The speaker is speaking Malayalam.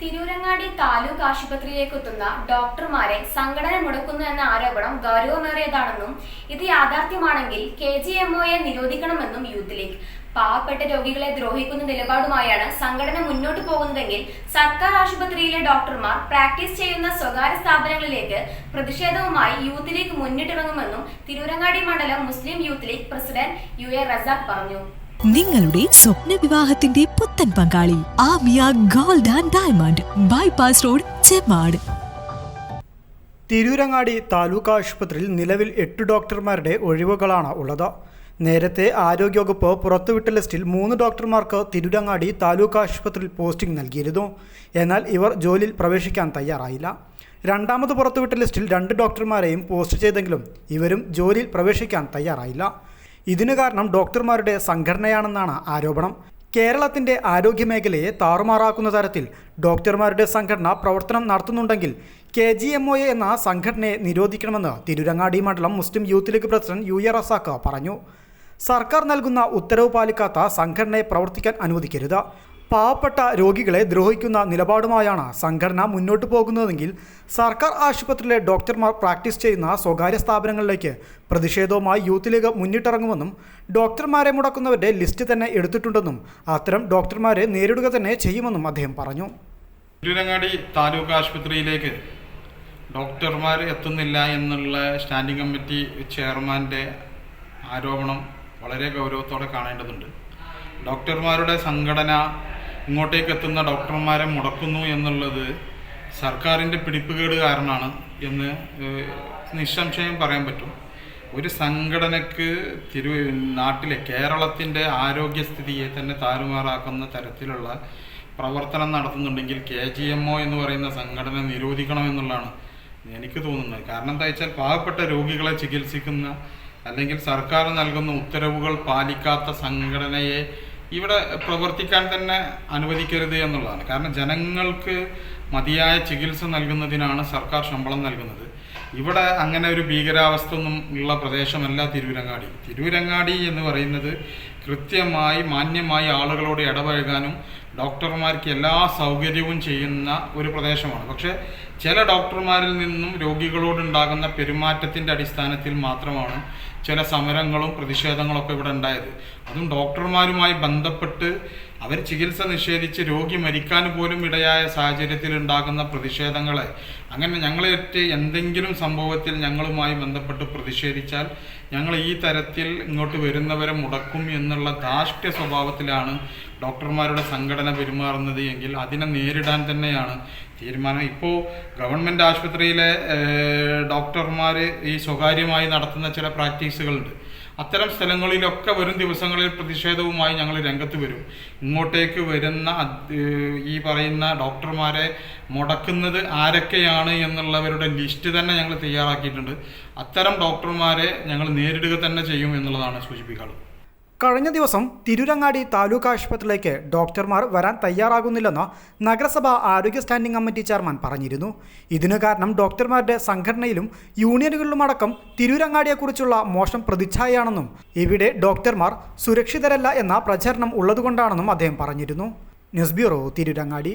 തിരൂരങ്ങാടി താലൂക്ക് ആശുപത്രിയിലേക്ക് എത്തുന്ന ഡോക്ടർമാരെ സംഘടന മുടക്കുന്നു എന്ന ആരോപണം ഗൗരവമേറിയതാണെന്നും ഇത് യാഥാർത്ഥ്യമാണെങ്കിൽ കെ ജി എം ഒയെ നിരോധിക്കണമെന്നും യൂത്ത് ലീഗ് പാവപ്പെട്ട രോഗികളെ ദ്രോഹിക്കുന്ന നിലപാടുമായാണ് സംഘടന മുന്നോട്ട് പോകുന്നതെങ്കിൽ സർക്കാർ ആശുപത്രിയിലെ ഡോക്ടർമാർ പ്രാക്ടീസ് ചെയ്യുന്ന സ്വകാര്യ സ്ഥാപനങ്ങളിലേക്ക് പ്രതിഷേധവുമായി യൂത്ത് ലീഗ് മുന്നിട്ടിറങ്ങുമെന്നും തിരൂരങ്ങാടി മണ്ഡലം Muslim youth league president U A Razak പറഞ്ഞു. നിങ്ങളുടെ സ്വപ്ന വിവാഹത്തിന്റെ പുത്തൻ പങ്കാളി Aamiya gold and diamond bypass road Chemmad Tirurangadi taluk ആശുപത്രിയിൽ നിലവിൽ എട്ട് ഡോക്ടർമാരുടെ ഒഴിവുകളാണ് ഉള്ളത്. നേരത്തെ ആരോഗ്യവകുപ്പ് പുറത്തുവിട്ട ലിസ്റ്റിൽ മൂന്ന് ഡോക്ടർമാർക്ക് തിരൂരങ്ങാടി താലൂക്ക് ആശുപത്രിയിൽ പോസ്റ്റിംഗ് നൽകിയിരുന്നു. എന്നാൽ ഇവർ ജോലിയിൽ പ്രവേശിക്കാൻ തയ്യാറായില്ല. രണ്ടാമത് പുറത്തുവിട്ട ലിസ്റ്റിൽ രണ്ട് ഡോക്ടർമാരെയും പോസ്റ്റ് ചെയ്തെങ്കിലും ഇവരും ജോലിയിൽ പ്രവേശിക്കാൻ തയ്യാറായില്ല. ഇതിനു കാരണം ഡോക്ടർമാരുടെ സംഘടനയാണെന്നാണ് ആരോപണം. കേരളത്തിന്റെ ആരോഗ്യമേഖലയെ താറുമാറാക്കുന്ന തരത്തിൽ ഡോക്ടർമാരുടെ സംഘടന പ്രവർത്തനം നടത്തുന്നുണ്ടെങ്കിൽ K G M O A എന്ന സംഘടനയെ നിരോധിക്കണമെന്ന് തിരുരങ്ങാടി മണ്ഡലം Muslim youth league president U A Razak പറഞ്ഞു. സർക്കാർ നൽകുന്ന ഉത്തരവ് പാലിക്കാത്ത സംഘടനയെ പ്രവർത്തിക്കാൻ അനുവദിക്കരുത്. പാവപ്പെട്ട രോഗികളെ ദ്രോഹിക്കുന്ന നിലപാടുമായാണ് സംഘടന മുന്നോട്ട് പോകുന്നതെങ്കിൽ സർക്കാർ ആശുപത്രിയിലെ ഡോക്ടർമാർ പ്രാക്ടീസ് ചെയ്യുന്ന സ്വകാര്യ സ്ഥാപനങ്ങളിലേക്ക് പ്രതിഷേധവുമായി യൂത്ത് ലീഗ് മുന്നിട്ടിറങ്ങുമെന്നും ഡോക്ടർമാരെ മുടക്കുന്നവരുടെ ലിസ്റ്റ് തന്നെ എടുത്തിട്ടുണ്ടെന്നും അത്തരം ഡോക്ടർമാരെ നേരിടുക തന്നെ ചെയ്യുമെന്നും അദ്ദേഹം പറഞ്ഞു. തിരുരങ്ങാടി താലൂക്ക് ആശുപത്രിയിലേക്ക് ഡോക്ടർമാർ എത്തുന്നില്ല എന്നുള്ള സ്റ്റാൻഡിംഗ് കമ്മിറ്റി ചെയർമാന്റെ ആരോപണം വളരെ ഗൗരവത്തോടെ കാണേണ്ടതുണ്ട്. ഡോക്ടർമാരുടെ സംഘടന ഇങ്ങോട്ടേക്ക് എത്തുന്ന ഡോക്ടർമാരെ മുടക്കുന്നു എന്നുള്ളത് സർക്കാരിന്റെ പിടിപ്പുകേട് കാരണമാണ് എന്ന് നിസ്സംശയം പറയാൻ പറ്റും. ഒരു സംഘടനക്ക് തിരു നാട്ടിലെ കേരളത്തിന്റെ ആരോഗ്യസ്ഥിതിയെ തന്നെ താറുമാറാക്കുന്ന തരത്തിലുള്ള പ്രവർത്തനം നടത്തുന്നുണ്ടെങ്കിൽ കെ ജി എം ഒ എന്ന് പറയുന്ന സംഘടന നിരോധിക്കണം എന്നുള്ളതാണ് എനിക്ക് തോന്നുന്നത്. കാരണം എന്താ വെച്ചാൽ പാവപ്പെട്ട രോഗികളെ ചികിത്സിക്കുന്ന അല്ലെങ്കിൽ സർക്കാർ നൽകുന്ന ഉത്തരവുകൾ പാലിക്കാത്ത സംഘടനയെ ഇവിടെ പ്രവർത്തിക്കാൻ തന്നെ അനുവദിക്കരുത് എന്നുള്ളതാണ്. കാരണം ജനങ്ങൾക്ക് മതിയായ ചികിത്സ നൽകുന്നതിനാണ് സർക്കാർ ശമ്പളം നൽകുന്നത്. ഇവിടെ അങ്ങനെ ഒരു ഭീകരാവസ്ഥ ഒന്നും ഉള്ള പ്രദേശമല്ല തിരൂരങ്ങാടി. തിരൂരങ്ങാടി എന്ന് പറയുന്നത് കൃത്യമായി മാന്യമായി ആളുകളോട് ഇടപഴകാനും ഡോക്ടർമാർക്ക് എല്ലാ സൗകര്യവും ചെയ്യുന്ന ഒരു പ്രദേശമാണ്. പക്ഷേ ചില ഡോക്ടർമാരിൽ നിന്നും രോഗികളോടുണ്ടാകുന്ന പെരുമാറ്റത്തിന്റെ അടിസ്ഥാനത്തിൽ മാത്രമാണ് ചില സമരങ്ങളും പ്രതിഷേധങ്ങളൊക്കെ ഇവിടെ ഉണ്ടായത്. അതും ഡോക്ടർമാരുമായി ബന്ധപ്പെട്ട് അവർ ചികിത്സ നിഷേധിച്ച് രോഗി മരിക്കാൻ പോലും ഇടയായ സാഹചര്യത്തിൽ ഉണ്ടാകുന്ന പ്രതിഷേധങ്ങളെ അങ്ങനെ ഞങ്ങളേറ്റ് എന്തെങ്കിലും സംഭവത്തിൽ ഞങ്ങളുമായി ബന്ധപ്പെട്ട് പ്രതിഷേധിച്ചാൽ ഞങ്ങൾ ഈ തരത്തിൽ ഇങ്ങോട്ട് വരുന്നവരെ മുടക്കും എന്നുള്ള ധാർഷ്ട്യ സ്വഭാവത്തിലാണ് ഡോക്ടർമാരുടെ സംഘടന പെരുമാറുന്നത് എങ്കിൽ അതിനെ നേരിടാൻ തന്നെയാണ് തീരുമാനം. ഇപ്പോൾ ഗവൺമെന്റ് ആശുപത്രിയിലെ ഡോക്ടർമാർ ഈ സ്വകാര്യമായി നടത്തുന്ന ചില പ്രാക്ടീസുകളുണ്ട്. അത്തരം സ്ഥലങ്ങളിലൊക്കെ വരും ദിവസങ്ങളിൽ പ്രതിഷേധവുമായി ഞങ്ങൾ രംഗത്ത് വരും. ഇങ്ങോട്ടേക്ക് വരുന്ന ഈ പറയുന്ന ഡോക്ടർമാരെ മുടക്കുന്നത് ആരൊക്കെയാണ് എന്നുള്ളവരുടെ ലിസ്റ്റ് തന്നെ ഞങ്ങൾ തയ്യാറാക്കിയിട്ടുണ്ട്. അത്തരം ഡോക്ടർമാരെ ഞങ്ങൾ നേരിടുക തന്നെ ചെയ്യും എന്നുള്ളതാണ് സൂചിപ്പിക്കാനുള്ളത്. കഴിഞ്ഞ ദിവസം തിരുരങ്ങാടി താലൂക്ക് ആശുപത്രിയിലേക്ക് ഡോക്ടർമാർ വരാൻ തയ്യാറാകുന്നില്ലെന്ന് നഗരസഭാ ആരോഗ്യ സ്റ്റാൻഡിംഗ് കമ്മിറ്റി ചെയർമാൻ പറഞ്ഞിരുന്നു. ഇതിനു കാരണം ഡോക്ടർമാരുടെ സംഘടനയിലും യൂണിയനുകളിലുമടക്കം തിരൂരങ്ങാടിയെക്കുറിച്ചുള്ള മോശം പ്രതിച്ഛായയാണെന്നും ഇവിടെ ഡോക്ടർമാർ സുരക്ഷിതരല്ല എന്ന പ്രചരണം ഉള്ളതുകൊണ്ടാണെന്നും അദ്ദേഹം പറഞ്ഞിരുന്നു. News bureau Tirurangadi.